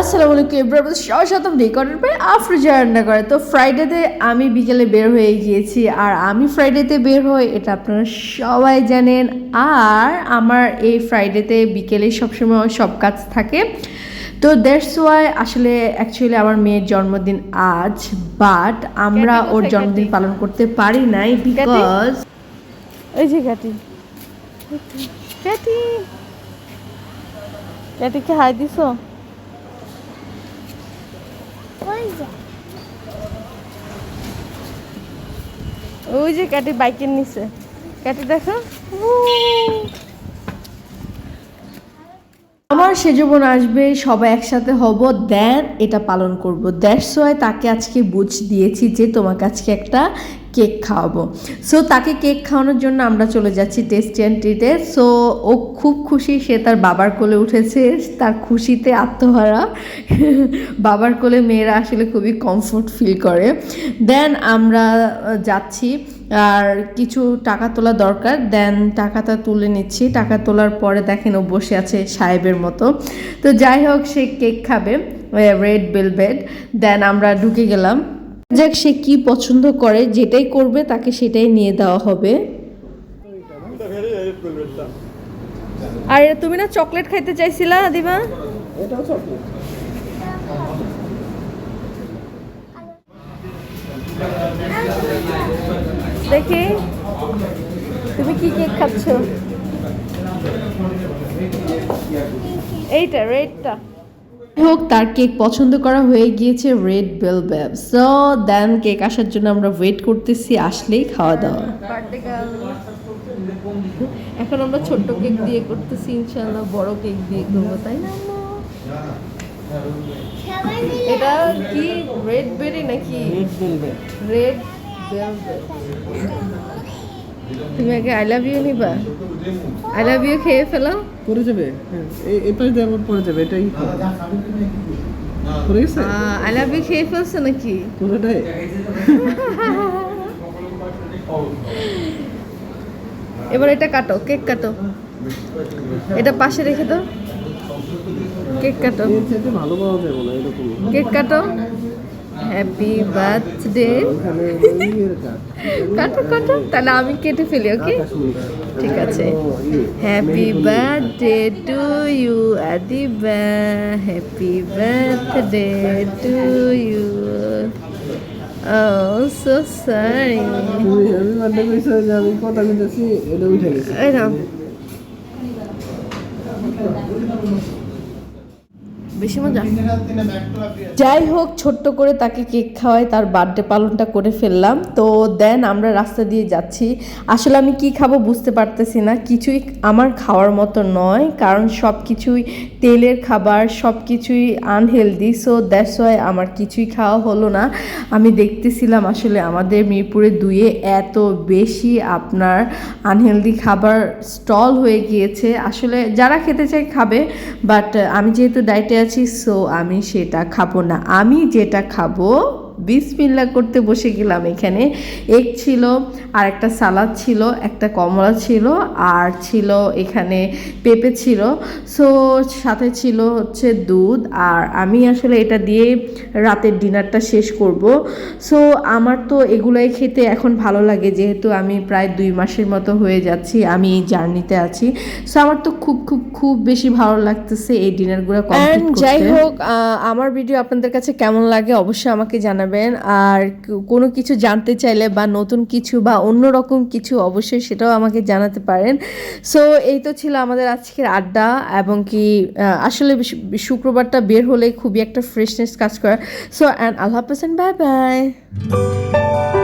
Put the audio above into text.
আসসালামু আলাইকুম এবার সবার সাথে রেকর্ডের পরে আফরোজা রান্না করে। তো ফ্রাইডেতে আমি বিকেলে বের হয়ে গিয়েছি আর আমি ফ্রাইডেতে বের হই এটা আপনারা সবাই জানেন। আর আমার এই ফ্রাইডেতে বিকেলে সবসময় সব কাজ থাকে। তো দ্যাটস ওয়াই আসলে অ্যাকচুয়ালি আমার মেয়ের জন্মদিন আজ বাট আমরা ওর জন্মদিন পালন করতে পারি নাই বিকজ ওই যে ক্যাটি ক্যাটি ক্যাটিকে হাই দিছো? ওই যে কাটি বাইকের নিচে কাটি দেখো আমার সেজবন আসবে, সবাই একসাথে হব, দেন এটা পালন করব। দ্যাটস ওয়াই তাকে আজকে বুঝ দিয়েছি যে তোমাকে আজকে একটা কেক খাওয়াবো। সো তাকে কেক খাওয়ানোর জন্য আমরা চলে যাচ্ছি টেস্টি অ্যান্ড ট্রিটে সো ও খুব খুশি, সে তার বাবার কোলে উঠেছে, তার খুশিতে আত্মহারা। বাবার কোলে মেয়েরা আসলে খুবই কমফোর্ট ফিল করে। দেন আমরা যাচ্ছি আর কিছু টাকা তোলা দরকার। দেন টাকাটা তুলে নিচ্ছি। টাকা তোলার পরে দেখেন ও বসে আছে সাহেবের মতো। তো যাই হোক সে কেক খাবে রেড বেলভেট দেন আমরা ঢুকে গেলাম। যাক সে কি পছন্দ করে যেটাই করবে তাকে সেটাই নিয়ে দেওয়া হবে। আর তুমি না চকলেট খাইতে চাইছিলা দিবা? দেখি। তুমি কি কেক খাচ্ছ? এইটা রেডটা। হোক তার কেক পছন্দ করা হয়ে গিয়েছে red velvet so then cake আসার জন্য আমরা ওয়েট করতেছি আসলেই খাওয়া দাওয়া। এখন আমরা ছোট্ট কেক দিয়ে করতেছি ইনশাল্লাহ বড় কেক দিয়ে করব তাই না এটা কি রেড বেরি নাকি? রেড তুমি আগে আই লাভ ইউ নিবা? আই লাভ ইউ খেয়ে ফেলো? পরে যাবে। হ্যাঁ এই পাশ দিয়ে আবার পরে যাবে এটাই পরে গেছে? আই লাভ ইউ খেয়ে ফেলছো নাকি? পুরোটাই? এবার এটা কাটো কেক কাটো। এটা পাশে রেখে দাও। কেক কাটো। ভালো পাওয়া যাবে না এরকম। কেক কাটো। হ্যাপি বার্থডে কাটো কাটো। তাহলে আমি কেটে ফেলি ওকে ঠিক আছে। Happy birthday to you Adiba happy birthday to you O so sorry আমি কথা এটা উঠে গেছে। বেশি মজা? যাই হোক ছোট্ট করে তাকে কেক খাওয়াই তার বার্থডে পালনটা করে ফেললাম। তো দেন আমরা রাস্তা দিয়ে যাচ্ছি। আসলে আমি কি খাব বুঝতে পারতেছি না। কিছুই আমার খাওয়ার মতো নয় কারণ সব কিছুই তেলের খাবার সব কিছুই আনহেলদি সো দ্যাটস ওয়াই আমার কিছুই খাওয়া হলো না। আমি দেখতেছিলাম আসলে আমাদের মিরপুরে দুয়ে এত বেশি আপনার আনহেলদি খাবার স্টল হয়ে গিয়েছে। আসলে যারা খেতে চায় খাবে বাট আমি যেহেতু ডায়েটে আছি সো আমি সেটা খাব না। আমি যেটা খাব বিসমিল্লা করতে বসে গেলাম এখানে। এগ ছিল আর একটা সালাদ ছিল একটা কমলা ছিল আর ছিল এখানে পেঁপে ছিল। সো সাথে ছিল হচ্ছে দুধ আর আমি আসলে এটা দিয়ে রাতের ডিনারটা শেষ করব। সো আমার তো এগুলাই খেতে এখন ভালো লাগে যেহেতু আমি প্রায় দুই মাসের মতো হয়ে যাচ্ছি আমি এই জার্নিতে আছি। সো আমার তো খুব খুব খুব বেশি ভালো লাগতেছে এই ডিনারগুলো যাই হোক আমার ভিডিও আপনাদের কাছে কেমন লাগে অবশ্যই আমাকে জানাবেন। আর কোনো কিছু জানতে চাইলে বা নতুন কিছু বা অন্য রকম কিছু অবশ্যই সেটাও আমাকে জানাতে পারেন। সো এই তো ছিল আমাদের আজকের আড্ডা এবং কি আসলে শুক্রবারটা বের হলে খুবই একটা ফ্রেশনেস কাজ করে। সো অ্যান্ড আল্লাহ হাফেজ বাই বাই